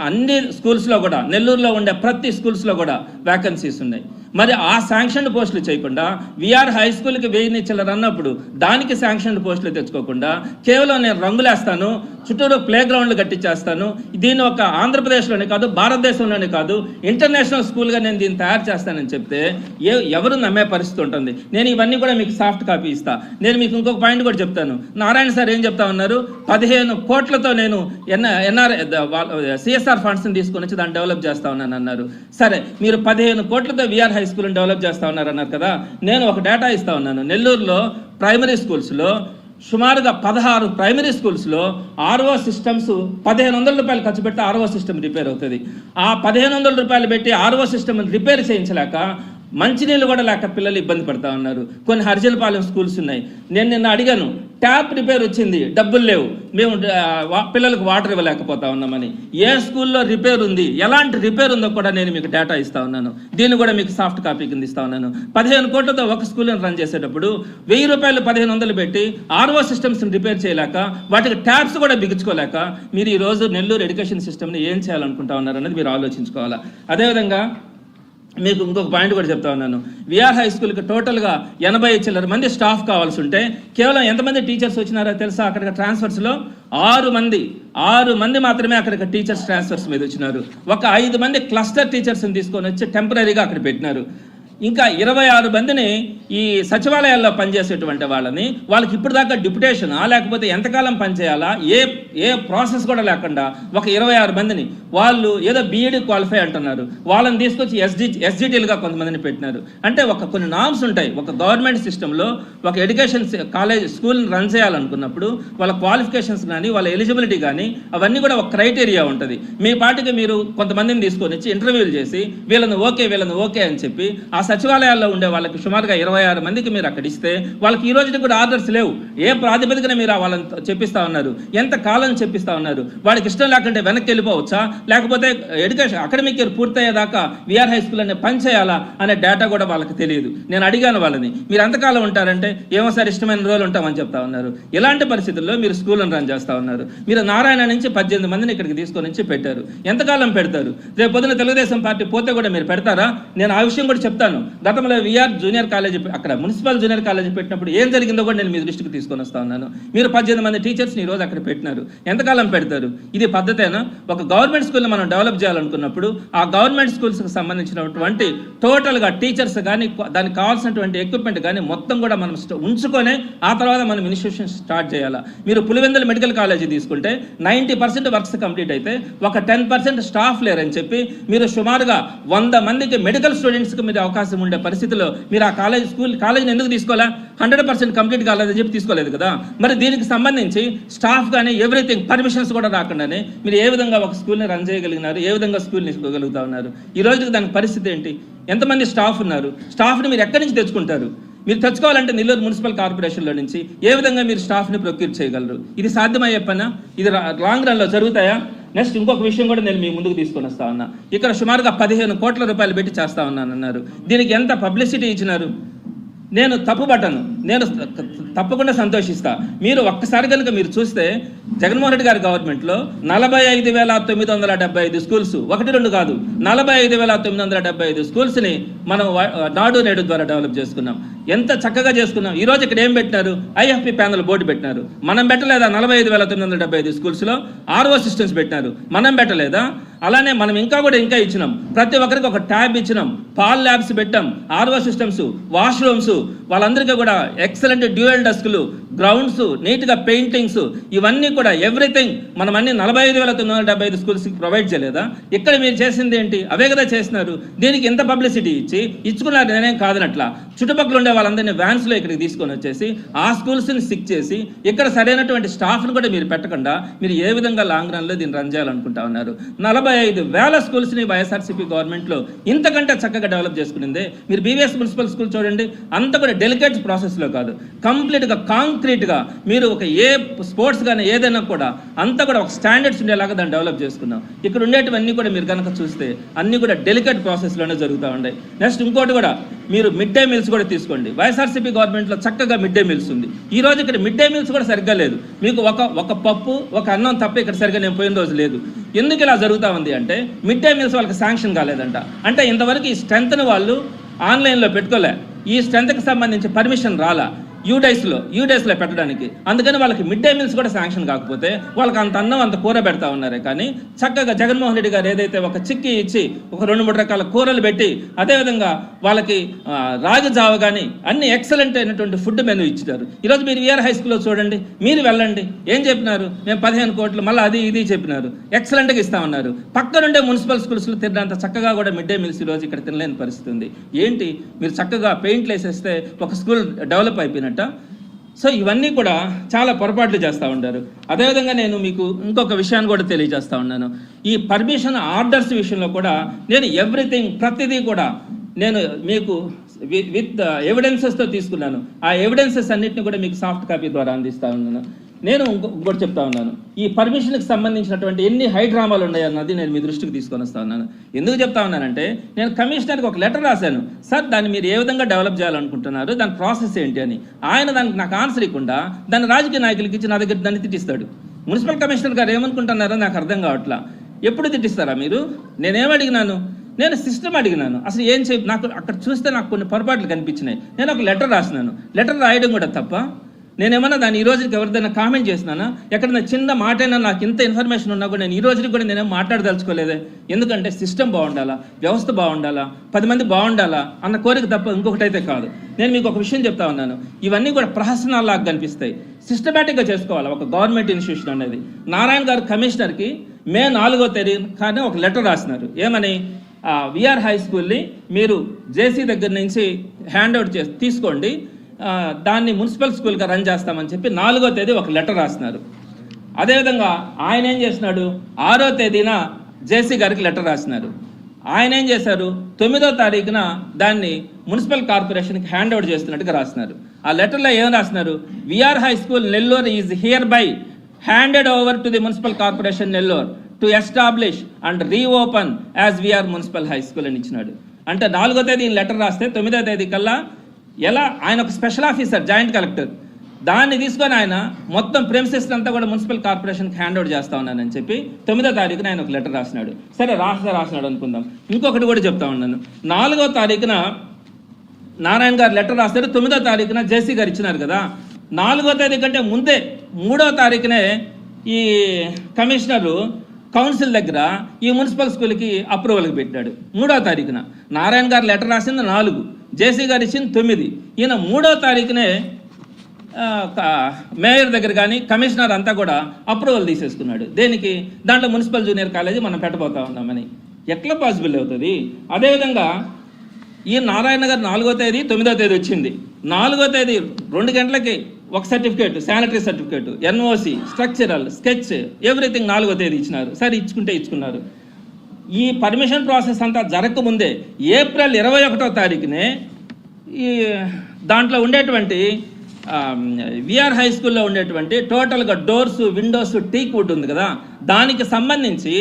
అన్ని స్కూల్స్లో కూడా నెల్లూరులో ఉండే ప్రతి స్కూల్స్లో కూడా వ్యాకెన్సీస్ ఉన్నాయి. మరి ఆ శాంక్షన్ పోస్టులు చేయకుండా విఆర్ హై స్కూల్కి వేయని చిల్లర అన్నప్పుడు దానికి శాంక్షన్ పోస్టులు తెచ్చుకోకుండా కేవలం నేను రంగులేస్తాను చుట్టూరు ప్లే గ్రౌండ్లు కట్టించేస్తాను. దీన్ని ఒక ఆంధ్రప్రదేశ్లోనే కాదు భారతదేశంలోనే కాదు ఇంటర్నేషనల్ స్కూల్గా నేను దీన్ని తయారు చేస్తానని చెప్తే ఏ ఎవరు నమ్మే పరిస్థితి ఉంటుంది. నేను ఇవన్నీ కూడా మీకు సాఫ్ట్ కాపీ ఇస్తా. నేను మీకు ఇంకొక పాయింట్ కూడా చెప్తాను. నారాయణ సార్ ఏం చెప్తా ఉన్నారు? పదిహేను కోట్లతో నేను ఎన్ ఎన్ఆర్ సిఎస్ఆర్ ఫండ్స్ని తీసుకొని వచ్చి దాన్ని డెవలప్ చేస్తా ఉన్నాను అన్నారు సరే మీరు పదిహేను కోట్లతో విఆర్ హై స్కూల్ని డెవలప్ చేస్తా ఉన్నారు అన్నారు కదా. నేను ఒక డేటా ఇస్తా ఉన్నాను. నెల్లూరులో ప్రైమరీ స్కూల్స్లో సుమారుగా పదహారు ప్రైమరీ స్కూల్స్లో ఆర్ఓ సిస్టమ్స్ పదిహేను వందల రూపాయలు ఖర్చు పెట్టి ఆర్ఓ సిస్టమ్ రిపేర్ అవుతుంది. ఆ పదిహేను వందల రూపాయలు పెట్టి ఆర్ఓ సిస్టమ్ రిపేర్ చేయించలేక మంచినీళ్ళు కూడా లేక పిల్లలు ఇబ్బంది పడతా ఉన్నారు. కొన్ని హరిజనపాలెం స్కూల్స్ ఉన్నాయి. నేను నిన్న అడిగాను ట్యాప్ రిపేర్ వచ్చింది డబ్బులు లేవు. మేము పిల్లలకు వాటర్ ఇవ్వలేకపోతా ఉన్నామని. ఏ స్కూల్లో రిపేర్ ఉంది ఎలాంటి రిపేర్ ఉందో కూడా నేను మీకు డేటా ఇస్తా ఉన్నాను. దీన్ని కూడా మీకు సాఫ్ట్ కాపీ కింద ఇస్తా ఉన్నాను. పదిహేను కోట్లతో ఒక స్కూల్ని రన్ చేసేటప్పుడు వెయ్యి రూపాయలు పదిహేను వందలు పెట్టి ఆర్ఓ సిస్టమ్స్ని రిపేర్ చేయలేక వాటికి ట్యాప్స్ కూడా బిగించుకోలేక మీరు ఈరోజు నెల్లూరు ఎడ్యుకేషన్ సిస్టమ్ని ఏం చేయాలనుకుంటా ఉన్నారు అనేది మీరు ఆలోచించుకోవాలా. అదేవిధంగా మీకు ఇంకొక పాయింట్ కూడా చెప్తా ఉన్నాను. విఆర్ హై స్కూల్కి టోటల్గా ఎనభై చిల్లర మంది స్టాఫ్ కావాల్సి ఉంటే కేవలం ఎంతమంది టీచర్స్ వచ్చినారో తెలుసా? అక్కడికి ట్రాన్స్ఫర్స్లో ఆరు మంది ఆరు మంది మాత్రమే అక్కడికి టీచర్స్ ట్రాన్స్ఫర్స్ మీద వచ్చినారు. ఒక ఐదు మంది క్లస్టర్ టీచర్స్ని తీసుకొని వచ్చి టెంపరీగా అక్కడ పెట్టినారు. ఇంకా ఇరవై ఆరు మందిని ఈ సచివాలయాల్లో పనిచేసేటువంటి వాళ్ళని వాళ్ళకి ఇప్పటిదాకా దాకా డిప్యుటేషనా లేకపోతే ఎంతకాలం పనిచేయాలా ఏ ఏ ప్రాసెస్ కూడా లేకుండా ఒక ఇరవై ఆరు మందిని వాళ్ళు ఏదో బీఈడి క్వాలిఫై అంటున్నారు వాళ్ళని తీసుకొచ్చి ఎస్డి ఎస్జిటీలుగా కొంతమందిని పెట్టినారు. అంటే ఒక కొన్ని నామ్స్ ఉంటాయి. ఒక గవర్నమెంట్ సిస్టంలో ఒక ఎడ్యుకేషన్ కాలేజ్ స్కూల్ని రన్ చేయాలనుకున్నప్పుడు వాళ్ళ క్వాలిఫికేషన్స్ కానీ వాళ్ళ ఎలిజిబిలిటీ కానీ అవన్నీ కూడా ఒక క్రైటీరియా ఉంటుంది. మీ పాటికి మీరు కొంతమందిని తీసుకొని వచ్చి ఇంటర్వ్యూలు చేసి వీళ్ళని ఓకే వీళ్ళని ఓకే అని చెప్పి ఆ సచివాలయాల్లో ఉండే వాళ్ళకి సుమారుగా ఇరవై ఆరు మందికి మీరు అక్కడ ఇస్తే వాళ్ళకి ఈ రోజుకి కూడా ఆర్డర్స్ లేవు. ఏ ప్రాతిపదికన మీరు వాళ్ళని చెప్పిస్తా ఉన్నారు? ఎంత కాలం చెప్పిస్తా ఉన్నారు? వాళ్ళకి ఇష్టం లేకుంటే వెనక్కి వెళ్ళిపోవచ్చా? లేకపోతే ఎడ్యుకేషన్ అకాడమిక్ ఇయర్ పూర్తయ్యేదాకా విఆర్ హై స్కూల్ అనే పని చేయాలా అనే డేటా కూడా వాళ్ళకి తెలియదు. నేను అడిగాను వాళ్ళని మీరు ఎంతకాలం ఉంటారంటే? ఏమో సార్ ఇష్టమైన రోజులు ఉంటామని చెప్తా ఉన్నారు. ఇలాంటి పరిస్థితుల్లో మీరు స్కూల్ని రన్ చేస్తా ఉన్నారు. మీరు నారాయణ నుంచి పద్దెనిమిది మందిని ఇక్కడికి తీసుకొని వచ్చి పెట్టారు. ఎంతకాలం పెడతారు? రేపు పొద్దున తెలుగుదేశం పార్టీ పోతే కూడా మీరు పెడతారా? నేను ఆ విషయం కూడా చెప్తాను. చెప్తాను గతంలో విఆర్ జూనియర్ కాలేజ్ అక్కడ మున్సిపల్ జూనియర్ కాలేజ్ పెట్టినప్పుడు ఏం జరిగిందో కూడా నేను మీ దృష్టికి తీసుకొని వస్తా ఉన్నాను. మీరు పద్దెనిమిది మంది టీచర్స్ని ఈరోజు రోజు అక్కడ పెట్టినారు. ఎంతకాలం పెడతారు? ఇది పద్ధతేనా? ఒక గవర్నమెంట్ స్కూల్ని మనం డెవలప్ చేయాలనుకున్నప్పుడు ఆ గవర్నమెంట్ స్కూల్స్కి సంబంధించినటువంటి టోటల్గా టీచర్స్ కానీ దానికి కావాల్సినటువంటి ఎక్విప్మెంట్ కానీ మొత్తం కూడా మనం ఉంచుకొనే ఆ తర్వాత మనం ఇన్స్టిట్యూషన్ స్టార్ట్ చేయాలా? మీరు పులివెందుల మెడికల్ కాలేజీ తీసుకుంటే నైంటీ పర్సెంట్ వర్క్స్ కంప్లీట్ అయితే ఒక టెన్ పర్సెంట్ స్టాఫ్ లేరని చెప్పి మీరు సుమారుగా వంద మందికి మెడికల్ స్టూడెంట్స్కి మీరు అవకాశం ఉండే పరిస్థితిలో మీరు ఆ కాలేజ్ స్కూల్ కాలేజీని ఎందుకు తీసుకోవాలా హండ్రెడ్ పర్సెంట్ కంప్లీట్ కాలేదని చెప్పి తీసుకోలేదు కదా? మరి దీనికి సంబంధించి స్టాఫ్ కానీ ఎవ్రీథింగ్ పర్మిషన్స్ కూడా రాకుండానే మీరు ఏ విధంగా ఒక స్కూల్ని రన్ చేయగలిగినారు? ఏ విధంగా స్కూల్ని తీసుకోగలుగుతా ఉన్నారు? ఈ రోజుకి దానికి పరిస్థితి ఏంటి? ఎంతమంది స్టాఫ్ ఉన్నారు? స్టాఫ్ని మీరు ఎక్కడి నుంచి తెచ్చుకుంటారు? మీరు తెచ్చుకోవాలంటే నెల్లూరు మున్సిపల్ కార్పొరేషన్లో నుంచి ఏ విధంగా మీరు స్టాఫ్ని ప్రొక్యూర్ చేయగలరు? ఇది సాధ్యమయ్యే పనా? ఇది లాంగ్ రన్లో జరుగుతాయా? నెక్స్ట్ ఇంకొక విషయం కూడా నేను మీ ముందుకు తీసుకొని వస్తా ఉన్నా. ఇక్కడ సుమారుగా పదిహేను కోట్ల రూపాయలు పెట్టి చేస్తా ఉన్నాను అన్నారు దీనికి ఎంత పబ్లిసిటీ ఇచ్చినారు? నేను తప్పుపడ్డాను నేను తప్పకుండా సంతోషిస్తా. మీరు ఒక్కసారి కనుక మీరు చూస్తే జగన్మోహన్ రెడ్డి గారి గవర్నమెంట్లో నలభై ఐదు వేల తొమ్మిది వందల డెబ్బై ఐదు స్కూల్స్ ఒకటి రెండు కాదు నలభై ఐదు వేల తొమ్మిది వందల డెబ్బై ఐదు స్కూల్స్ని మనం నాడు నేడు ద్వారా డెవలప్ చేసుకున్నాం. ఎంత చక్కగా చేసుకున్నాం. ఈరోజు ఇక్కడ ఏం పెట్టినారు? ఐఎఫ్పి ప్యానల్ బోర్డు పెట్టినారు. మనం పెట్టలేదా నలభై ఐదు వేల తొమ్మిది వందల డెబ్బై ఐదు స్కూల్స్లో ఆర్ఓ సిస్టమ్స్ పెట్టినారు. మనం పెట్టలేదా? అలానే మనం ఇంకా కూడా ఇంకా ఇచ్చినాం. ప్రతి ఒక్కరికి ఒక ట్యాబ్ ఇచ్చినాం. పాల్ ల్యాబ్స్ పెట్టాం. ఆర్ఓ సిస్టమ్స్ వాష్రూమ్స్ వాళ్ళందరికీ కూడా ఎక్సలెంట్ డ్యూయల్ డెస్క్లు గ్రౌండ్స్ నీట్గా పెయింటింగ్స్ ఇవన్నీ కూడా ఎవ్రీథింగ్ మనం అన్ని నలభై ఐదు వేల తొమ్మిది వందల డెబ్బై ఐదు స్కూల్స్కి ప్రొవైడ్ చేయలేదా? ఇక్కడ మీరు చేసింది ఏంటి? అవే కదా చేసినారు. దీనికి ఎంత పబ్లిసిటీ ఇచ్చి ఇచ్చుకున్నారు నేనేం కాదనట్లా. చుట్టుపక్కల ఉండే వాళ్ళందరినీ వ్యాన్స్లో ఇక్కడికి తీసుకొని వచ్చేసి ఆ స్కూల్స్ని సిక్ చేసి ఇక్కడ సరైనటువంటి స్టాఫ్ను కూడా మీరు పెట్టకుండా మీరు ఏ విధంగా లాంగ్ రన్లో దీన్ని రన్ చేయాలనుకుంటా ఉన్నారు? నలభై ఐదు వేల స్కూల్స్ని వైఎస్ఆర్సీపీ గవర్నమెంట్లో ఇంతకంటే చక్కగా డెవలప్ చేసుకునిందే. మీరు బీవీఎస్ మున్సిపల్ స్కూల్ చూడండి అంత కూడా డెలికేట్ ప్రాసెస్లో కాదు. కంప్లీట్గా కాంక్రీట్గా మీరు ఒక ఏ స్పోర్ట్స్ కానీ ఏదైనా కూడా అంతా కూడా ఒక స్టాండర్డ్స్ ఉండేలాగా దాన్ని డెవలప్ చేసుకున్నాం. ఇక్కడ ఉండేటివన్నీ కూడా మీరు కనుక చూస్తే అన్నీ కూడా డెలికేట్ ప్రాసెస్లోనే జరుగుతూ ఉన్నాయి. నెక్స్ట్ ఇంకోటి కూడా మీరు మిడ్ డే మీల్స్ కూడా తీసుకోండి. వైఎస్ఆర్సీపీ గవర్నమెంట్లో చక్కగా మిడ్ డే మీల్స్ ఉంది. ఈ రోజు ఇక్కడ మిడ్ డే మీల్స్ కూడా సరిగ్గా లేదు. మీకు ఒక ఒక పప్పు ఒక అన్నం తప్ప ఇక్కడ సరిగ్గా నేను పోయిన రోజు లేదు. ఎందుకు ఇలా జరుగుతూ ఉంది అంటే మిడ్ డే మీల్స్ వాళ్ళకి శాంక్షన్ కాలేదంట. అంటే ఇంతవరకు ఈ స్ట్రెంత్ని వాళ్ళు ఆన్లైన్లో పెట్టుకోలే. ఈ స్ట్రెంత్కి సంబంధించి పర్మిషన్ రాలా? యూడైస్లో యూడైస్లో పెట్టడానికి. అందుకని వాళ్ళకి మిడ్ డే మీల్స్ కూడా శాంక్షన్ కాకపోతే వాళ్ళకి అంత అన్నం అంత కూర పెడతా ఉన్నారే. కానీ చక్కగా జగన్మోహన్ రెడ్డి గారు ఏదైతే ఒక చిక్కి ఇచ్చి ఒక రెండు మూడు రకాల కూరలు పెట్టి అదేవిధంగా వాళ్ళకి రాగి జావ కానీ అన్ని ఎక్సలెంట్ అయినటువంటి ఫుడ్ మెనూ ఇచ్చినారు ఈరోజు మీరు విఆర్ హై స్కూల్లో చూడండి మీరు వెళ్ళండి. ఏం చెప్పినారు? మేము పదిహేను కోట్లు మళ్ళీ అది ఇది చెప్పినారు. ఎక్సలెంట్గా ఇస్తామన్నారు పక్కనుండే మున్సిపల్ స్కూల్స్లో తిన్నంత చక్కగా కూడా మిడ్ డే మీల్స్ ఈరోజు ఇక్కడ తినలేని పరిస్థితి ఉంది. ఏంటి? మీరు చక్కగా పెయింట్లు వేసేస్తే ఒక స్కూల్ డెవలప్ అయిపోయినట్టు. సో ఇవన్నీ కూడా చాలా పొరపాట్లు చేస్తూ ఉంటారు అదేవిధంగా నేను మీకు ఇంకొక విషయాన్ని కూడా తెలియజేస్తా ఉన్నాను. ఈ పర్మిషన్ ఆర్డర్స్ విషయంలో కూడా నేను ఎవ్రీథింగ్ ప్రతిదీ కూడా నేను మీకు విత్ uh, ఎవిడెన్సెస్తో తీసుకున్నాను. ఆ ఎవిడెన్సెస్ అన్నిటిని కూడా మీకు సాఫ్ట్ కాపీ ద్వారా అందిస్తూ ఉన్నాను. నేను ఇంకో- ఇంకోటి చెప్తా ఉన్నాను. ఈ పర్మిషన్కి సంబంధించినటువంటి ఎన్ని హై డ్రామాలు ఉన్నాయి అన్నది నేను మీ దృష్టికి తీసుకొని వస్తా ఉన్నాను. ఎందుకు చెప్తా ఉన్నానంటే నేను కమిషనర్కి ఒక లెటర్ రాశాను. సార్ దాన్ని మీరు ఏ విధంగా డెవలప్ చేయాలనుకుంటున్నారు? దాని ప్రాసెస్ ఏంటి అని. ఆయన దానికి నాకు ఆన్సర్ ఇవ్వకుండా దాన్ని రాజకీయ నాయకులకి ఇచ్చి నా దగ్గర దాన్ని తిట్టిస్తాడు. మున్సిపల్ కమిషనర్ గారు ఏమనుకుంటున్నారో నాకు అర్థం కావట్లా. ఎప్పుడు తిట్టిస్తారా మీరు? నేనేం అడిగినాను? నేను సిస్టమ్ అడిగినాను. అసలు ఏం చెప్ నాకు అక్కడ చూస్తే నాకు కొన్ని పొరపాట్లు కనిపించినాయి. నేను ఒక లెటర్ రాసినాను. లెటర్ రాయడం కూడా తప్ప నేనేమన్నా దాన్ని ఈ రోజుకి ఎవరిదైనా కామెంట్ చేసినానా? ఎక్కడైనా చిన్న మాటైనా నాకు ఇంత ఇన్ఫర్మేషన్ ఉన్నా కూడా నేను ఈ రోజుకి కూడా నేనేం మాట్లాడదలుచుకోలేదే. ఎందుకంటే సిస్టమ్ బాగుండాలా? వ్యవస్థ బాగుండాలా? పది మంది బాగుండాలా? అన్న కోరిక తప్ప ఇంకొకటి అయితే కాదు. నేను మీకు ఒక విషయం చెప్తా ఉన్నాను. ఇవన్నీ కూడా ప్రహసనాల్లాగా కనిపిస్తాయి. సిస్టమేటిక్గా చేసుకోవాలి? ఒక గవర్నమెంట్ ఇన్స్టిట్యూషన్ అనేది. నారాయణ గారు కమిషనర్కి మే నాలుగో తేదీ కానీ ఒక లెటర్ రాసినారు. ఏమని? విఆర్ హై స్కూల్ని మీరు జేసీ దగ్గర నుంచి హ్యాండ్ అవుట్ చేసి తీసుకోండి. దాన్ని మున్సిపల్ స్కూల్గా రన్ చేస్తామని చెప్పి నాలుగో తేదీ ఒక లెటర్ రాసినారు అదేవిధంగా ఆయన ఏం చేసినాడు ఆరో తేదీన జేసీ గారికి లెటర్ రాసినారు ఆయన ఏం చేశారు? తొమ్మిదో తారీఖున దాన్ని మున్సిపల్ కార్పొరేషన్కి హ్యాండ్ ఓవర్ చేస్తున్నట్టుగా రాసినారు ఆ లెటర్లో ఏం రాసినారు VR high school Nellore is hereby handed over to the municipal corporation Nellore to establish and reopen as VR municipal high school అని ఇచ్చినాడు. అంటే నాలుగో తేదీ లెటర్ రాస్తే తొమ్మిదో తేదీ కల్లా ఎలా? ఆయన ఒక స్పెషల్ ఆఫీసర్ జాయింట్ కలెక్టర్ దాన్ని తీసుకొని ఆయన మొత్తం ప్రెమిసెస్ అంతా కూడా మున్సిపల్ కార్పొరేషన్కి హ్యాండ్ ఓవర్ చేస్తా ఉన్నానని చెప్పి తొమ్మిదో తారీఖున ఆయన ఒక లెటర్ రాసినాడు. సరే రాస్తా రాసినాడు అనుకుందాం. ఇంకొకటి కూడా చెప్తా ఉన్నాను. నాలుగో తారీఖున నారాయణ గారు లెటర్ రాస్తారు. తొమ్మిదో తారీఖున జేసీ గారు ఇచ్చినారు కదా. నాలుగో తేదీ కంటే ముందే మూడో తారీఖునే ఈ కమిషనరు కౌన్సిల్ దగ్గర ఈ మున్సిపల్ స్కూల్కి అప్రూవల్కి పెట్టాడు. మూడో తారీఖున. నారాయణ గారు లెటర్ రాసింది నాలుగు. జేసీ గారు ఇచ్చింది తొమ్మిది. ఈయన మూడో తారీఖునే మేయర్ దగ్గర కానీ కమిషనర్ అంతా కూడా అప్రూవల్ తీసేసుకున్నాడు. దేనికి? దాంట్లో మున్సిపల్ జూనియర్ కాలేజీ మనం పెట్టబోతా ఉన్నామని. ఎట్లా పాసిబుల్ అవుతుంది? అదేవిధంగా ఈ నారాయణ గారు నాలుగో తేదీ తొమ్మిదో తేదీ వచ్చింది. నాలుగో తేదీ రెండు గంటలకి ఒక certificate sanitary certificate NOC structural sketch everything నాలుగో తేదీ ఇచ్చినారు. సరే ఇచ్చుకుంటే ఇచ్చుకున్నారు. ఈ పర్మిషన్ ప్రాసెస్ అంతా జరగకముందే ఏప్రిల్ ఇరవై ఒకటో తారీఖునే ఈ దాంట్లో ఉండేటువంటి విఆర్ హై స్కూల్లో ఉండేటువంటి టోటల్గా డోర్స్ విండోస్ టీక్ వుడ్ ఉంది కదా దానికి సంబంధించి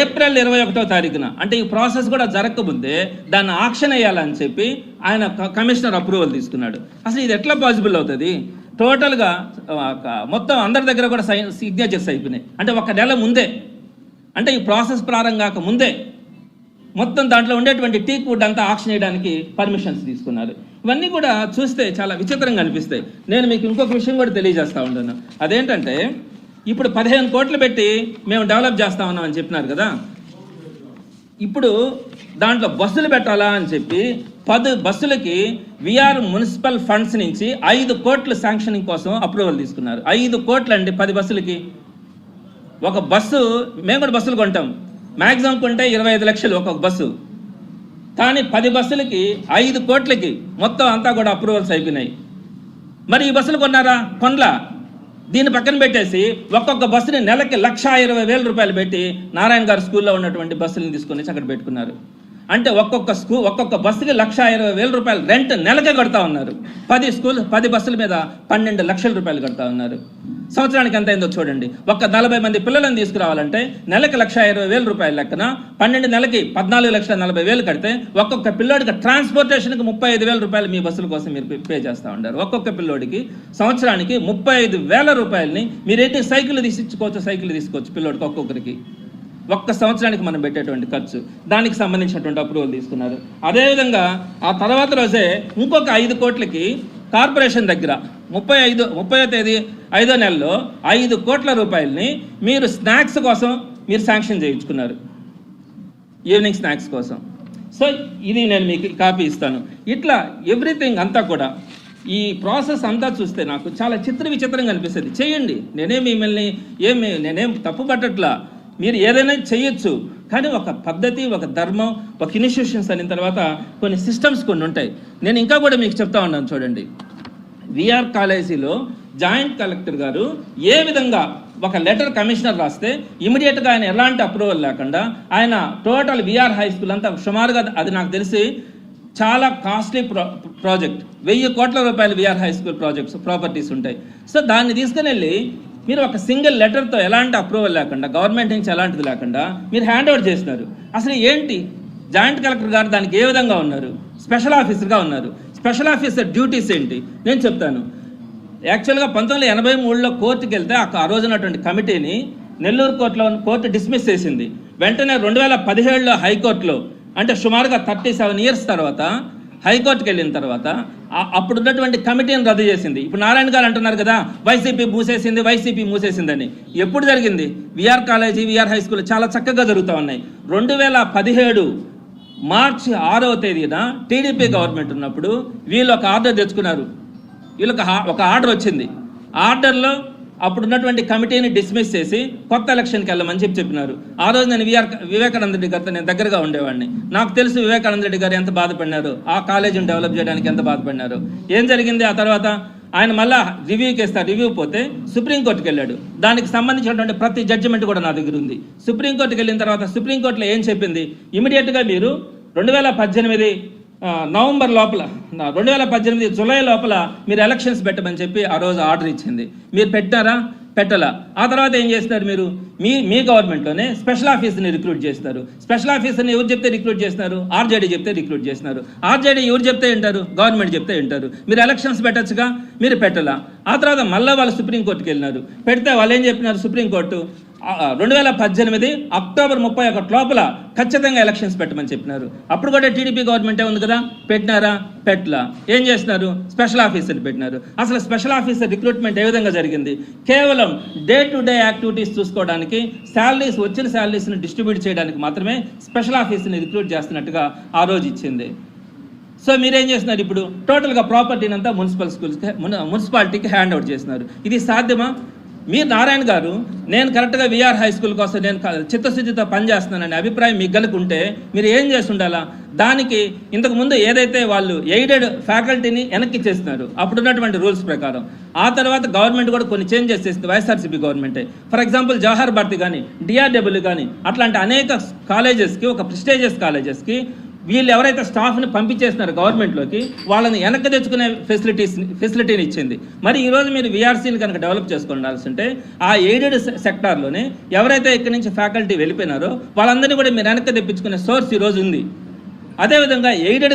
ఏప్రిల్ ఇరవై ఒకటో తారీఖున అంటే ఈ ప్రాసెస్ కూడా జరగకముందే దాన్ని ఆక్షన్ వేయాలని చెప్పి ఆయన కమిషనర్ అప్రూవల్ తీసుకున్నాడు. అసలు ఇది ఎట్లా పాసిబుల్ అవుతుంది? టోటల్గా మొత్తం అందరి దగ్గర కూడా సై సిగ్నేచర్స్ అయిపోయినాయి. అంటే ఒక నెల ముందే. అంటే ఈ ప్రాసెస్ ప్రారంభం కాక ముందే మొత్తం దాంట్లో ఉండేటువంటి టీక్ వుడ్ అంతా ఆక్షన్ చేయడానికి పర్మిషన్స్ తీసుకున్నారు. ఇవన్నీ కూడా చూస్తే చాలా విచిత్రంగా అనిపిస్తాయి. నేను మీకు ఇంకొక విషయం కూడా తెలియజేస్తూ ఉంటాను అదేంటంటే ఇప్పుడు పదిహేను కోట్లు పెట్టి మేము డెవలప్ చేస్తా ఉన్నామని చెప్పినారు కదా. ఇప్పుడు దాంట్లో బస్సులు పెట్టాలా అని చెప్పి పది బస్సులకి విఆర్ మున్సిపల్ ఫండ్స్ నుంచి ఐదు కోట్లు శాంక్షనింగ్ కోసం అప్రూవల్ తీసుకున్నారు. ఐదు కోట్లు అండి పది బస్సులకి. ఒక బస్సు మేము కూడా బస్సులు కొంటాం. మ్యాక్సిమం కొంటే ఇరవై ఐదు లక్షలు ఒక్కొక్క బస్సు. కానీ పది బస్సులకి ఐదు కోట్లకి మొత్తం అంతా కూడా అప్రూవల్స్ అయిపోయినాయి. మరి ఈ బస్సులు కొన్నారా? కొనలా. దీన్ని పక్కన పెట్టేసి ఒక్కొక్క బస్సుని నెలకి లక్ష ఇరవై వేల రూపాయలు పెట్టి నారాయణ గారు స్కూల్లో ఉన్నటువంటి బస్సులను తీసుకొని అక్కడ పెట్టుకున్నారు. అంటే ఒక్కొక్క స్కూ ఒక్కొక్క బస్సుకి లక్ష ఇరవై వేల రూపాయలు రెంట్ నెలకే కడతా ఉన్నారు. పది స్కూల్ పది బస్సుల మీద పన్నెండు లక్షల రూపాయలు కడతా ఉన్నారు. సంవత్సరానికి ఎంత అయిందో చూడండి. ఒక్క నలభై మంది పిల్లలను తీసుకురావాలంటే నెలకి లక్ష ఇరవై వేల రూపాయల లెక్కన పన్నెండు నెలకి పద్నాలుగు లక్షల నలభై వేలు కడితే ఒక్కొక్క పిల్లోడికి ట్రాన్స్పోర్టేషన్కి ముప్పై ఐదు వేల రూపాయలు మీ బస్సుల కోసం మీరు పే- చేస్తూ ఉంటారు ఒక్కొక్క పిల్లోడికి సంవత్సరానికి ముప్పై ఐదు వేల రూపాయలని మీరేంటి సైకిల్ తీసిచ్చుకోవచ్చు సైకిల్ తీసుకోవచ్చు పిల్లోడికి ఒక్కొక్కరికి. ఒక్క సంవత్సరానికి మనం పెట్టేటువంటి ఖర్చు. దానికి సంబంధించినటువంటి అప్రూవల్ తీసుకున్నారు. అదేవిధంగా ఆ తర్వాత రోజే ఇంకొక ఐదు కోట్లకి కార్పొరేషన్ దగ్గర ముప్పై ఐదు ముప్పై తేదీ ఐదో నెలలో ఐదు కోట్ల రూపాయలని మీరు స్నాక్స్ కోసం మీరు శాంక్షన్ చేయించుకున్నారు. ఈవినింగ్ స్నాక్స్ కోసం. సో ఇది నేను మీకు కాపీ ఇస్తాను. ఇట్లా ఎవ్రీథింగ్ అంతా కూడా ఈ ప్రాసెస్ అంతా చూస్తే నాకు చాలా చిత్ర విచిత్రంగా అనిపిస్తుంది. చేయండి. నేనే మిమ్మల్ని ఏమి నేనేం తప్పు పట్టట్లా మీరు ఏదైనా చేయొచ్చు. కానీ ఒక పద్ధతి ఒక ధర్మం ఒక ఇన్స్టిట్యూషన్స్ అయిన తర్వాత కొన్ని సిస్టమ్స్ కొన్ని ఉంటాయి. నేను ఇంకా కూడా మీకు చెప్తా ఉన్నాను చూడండి. విఆర్ కాలేజీలో జాయింట్ కలెక్టర్ గారు ఏ విధంగా ఒక లెటర్ కమిషనర్ రాస్తే ఇమీడియట్గా ఆయన ఎలాంటి అప్రూవల్ లేకుండా ఆయన టోటల్ విఆర్ హై స్కూల్ అంతా సుమారుగా అది నాకు తెలిసి చాలా కాస్ట్లీ ప్రో ప్రాజెక్ట్. వెయ్యి కోట్ల రూపాయలు VR high school projects properties ఉంటాయి. సో దాన్ని తీసుకుని వెళ్ళి మీరు ఒక సింగిల్ లెటర్తో ఎలాంటి అప్రూవల్ లేకుండా గవర్నమెంట్ నుంచి ఎలాంటిది లేకుండా మీరు హ్యాండ్ ఓవర్ చేసినారు అసలు ఏంటి? జాయింట్ కలెక్టర్ గారు దానికి ఏ విధంగా ఉన్నారు? స్పెషల్ ఆఫీసర్గా ఉన్నారు. స్పెషల్ ఆఫీసర్ డ్యూటీస్ ఏంటి? నేను చెప్తాను. యాక్చువల్గా పంతొమ్మిది వందల ఎనభై మూడులో కోర్టుకి వెళ్తే ఆ ఆ రోజు ఉన్నటువంటి కమిటీని నెల్లూరు కోర్టులో కోర్టు డిస్మిస్ చేసింది. వెంటనే రెండు వేల పదిహేడులో హైకోర్టులో అంటే సుమారుగా థర్టీ సెవెన్ ఇయర్స్ తర్వాత హైకోర్టుకి వెళ్ళిన తర్వాత అప్పుడు ఉన్నటువంటి కమిటీని రద్దు చేసింది? ఇప్పుడు నారాయణ గారు అంటున్నారు కదా వైసీపీ మూసేసింది వైసీపీ మూసేసిందని. ఎప్పుడు జరిగింది? VR college VR high school చాలా చక్కగా జరుగుతూ ఉన్నాయి. రెండు వేల పదిహేడు మార్చి ఆరవ తేదీన టీడీపీ గవర్నమెంట్ ఉన్నప్పుడు వీళ్ళు ఒక ఆర్డర్ తెచ్చుకున్నారు. వీళ్ళకి ఒక ఆర్డర్ వచ్చింది. ఆర్డర్లో అప్పుడు ఉన్నటువంటి కమిటీని డిస్మిస్ చేసి కొత్త ఎలక్షన్కి వెళ్ళమని చెప్పి చెప్పినారు. ఆ రోజు నేను విఆర్ వివేకానంద రెడ్డి గారితో నేను దగ్గరగా ఉండేవాడిని. నాకు తెలుసు వివేకానంద రెడ్డి గారు ఎంత బాధపడినారు. ఆ కాలేజీని డెవలప్ చేయడానికి ఎంత బాధపడినారు. ఏం జరిగింది? ఆ తర్వాత ఆయన మళ్ళా రివ్యూకి ఇస్తారు రివ్యూ పోతే సుప్రీంకోర్టుకి వెళ్ళాడు. దానికి సంబంధించినటువంటి ప్రతి జడ్జిమెంట్ కూడా నా దగ్గర ఉంది. సుప్రీంకోర్టుకి వెళ్ళిన తర్వాత సుప్రీంకోర్టులో ఏం చెప్పింది? ఇమీడియట్గా మీరు రెండు వేల పద్దెనిమిది నవంబర్ లోపల రెండు వేల పద్దెనిమిది జూలై లోపల మీరు ఎలక్షన్స్ పెట్టమని చెప్పి ఆ రోజు ఆర్డర్ ఇచ్చింది. మీరు పెట్టారా? పెట్టలా. ఆ తర్వాత ఏం చేస్తున్నారు మీరు? మీ మీ గవర్నమెంట్లోనే స్పెషల్ ఆఫీసర్ని రిక్రూట్ చేస్తారు. స్పెషల్ ఆఫీసర్ని ఎవరు చెప్తే రిక్రూట్ చేస్తున్నారు ఆర్జేడీ చెప్తే రిక్రూట్ చేస్తున్నారు ఆర్జేడీ ఎవరు చెప్తే వింటారు? గవర్నమెంట్ చెప్తే వింటారు. మీరు ఎలక్షన్స్ పెట్టచ్చుగా? మీరు పెట్టలా. ఆ తర్వాత మళ్ళీ వాళ్ళు సుప్రీంకోర్టుకి వెళ్ళినారు. పెడితే వాళ్ళు ఏం చెప్పినారు? సుప్రీంకోర్టు రెండు వేల పద్దెనిమిది అక్టోబర్ ముప్పై ఒకటి లోపల ఖచ్చితంగా ఎలక్షన్స్ పెట్టమని చెప్పినారు. అప్పుడు కూడా టీడీపీ గవర్నమెంటే ఉంది కదా. పెట్టినారా? పెట్టలా. ఏం చేసినారు స్పెషల్ ఆఫీసర్ పెట్టినారు. అసలు స్పెషల్ ఆఫీసర్ రిక్రూట్మెంట్ ఏ విధంగా జరిగింది? కేవలం డే టు డే యాక్టివిటీస్ చూసుకోవడానికి శాలరీస్ వచ్చిన శాలరీస్ని డిస్ట్రిబ్యూట్ చేయడానికి మాత్రమే స్పెషల్ ఆఫీసర్ని రిక్రూట్ చేస్తున్నట్టుగా ఆ రోజు ఇచ్చింది. సో మీరేం చేస్తున్నారు ఇప్పుడు? టోటల్గా ప్రాపర్టీని అంతా మున్సిపల్ స్కూల్స్కి మున్సిపాలిటీకి హ్యాండ్ అవుట్ చేస్తున్నారు. ఇది సాధ్యమా? మీరు నారాయణ గారు నేను కరెక్ట్గా విఆర్ హై స్కూల్ కోసం నేను చిత్తశుద్ధితో పనిచేస్తున్నాననే అభిప్రాయం మీకు గనుకుంటే మీరు ఏం చేసి ఉండాలా దానికి ఇంతకుముందు ఏదైతే వాళ్ళు ఎయిడెడ్ ఫ్యాకల్టీని వెనక్కి చేస్తున్నారు అప్పుడున్నటువంటి రూల్స్ ప్రకారం. ఆ తర్వాత గవర్నమెంట్ కూడా కొన్ని చేంజెస్ చేసింది వైఎస్ఆర్సీపీ గవర్నమెంటే. ఫర్ ఎగ్జాంపుల్ జవహర్ భారతి కానీ డిఆర్డబ్ల్యూ కానీ అట్లాంటి అనేక కాలేజెస్కి ఒక ప్రిస్టేజియస్ కాలేజెస్కి వీళ్ళు ఎవరైతే స్టాఫ్ని పంపించేస్తున్నారు గవర్నమెంట్లోకి వాళ్ళని వెనక్కి తెచ్చుకునే ఫెసిలిటీస్ ఫెసిలిటీని ఇచ్చింది. మరి ఈరోజు మీరు విఆర్సీని కనుక డెవలప్ చేసుకోవాల్సి ఉంటే ఆ ఎయిడెడ్ సెక్టార్లోనే ఎవరైతే ఇక్కడి నుంచి ఫ్యాకల్టీ వెళ్ళిపోయినారో వాళ్ళందరినీ కూడా మీరు వెనక్కి తెప్పించుకునే సోర్స్ ఈరోజు ఉంది. అదేవిధంగా ఎయిడెడ్